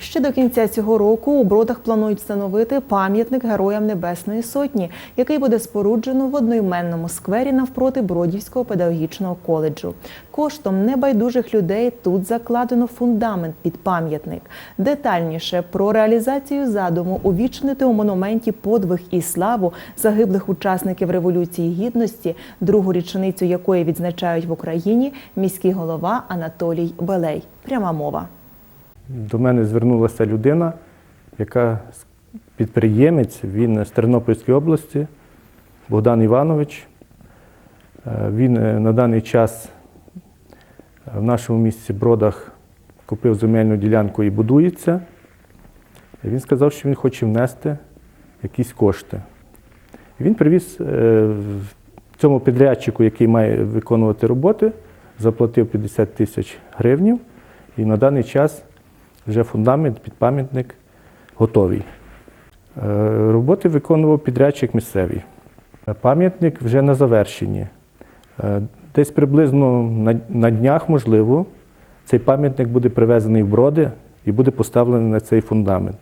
Ще до кінця цього року у Бродах планують встановити пам'ятник Героям Небесної Сотні, який буде споруджено в одноіменному сквері навпроти Бродівського педагогічного коледжу. Коштом небайдужих людей тут закладено фундамент під пам'ятник. Детальніше про реалізацію задуму увічнити у монументі подвиг і славу загиблих учасників Революції Гідності, другу річницю якої відзначають в Україні міський голова Анатолій Белей. Пряма мова. До мене звернулася людина, яка підприємець, він з Тернопільської області, Богдан Іванович. Е, Він е, на даний час е, в нашому місті Бродах купив земельну ділянку і будується. Він сказав, що він хоче внести якісь кошти. Він привіз цьому підрядчику, який має виконувати роботи, заплатив 50 тисяч гривнів. І на даний час вже фундамент під пам'ятник готовий. Е, Роботи виконував підрядчик місцевий. Пам'ятник вже на завершенні. Е, Десь приблизно на, днях, можливо, цей пам'ятник буде привезений в броди і буде поставлений на цей фундамент.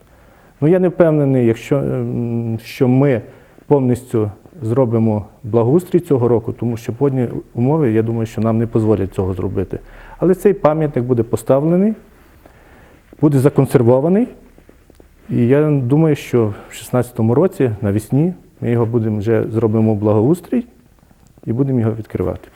Ну, я не впевнений, якщо, ем, що ми повністю зробимо благоустрій цього року, тому що погодні умови, я думаю, що нам не дозволять цього зробити. Але цей пам'ятник буде поставлений, буде законсервований. І я думаю, що в 2016 році навесні ми його будемо вже зробимо благоустрій і будемо його відкривати.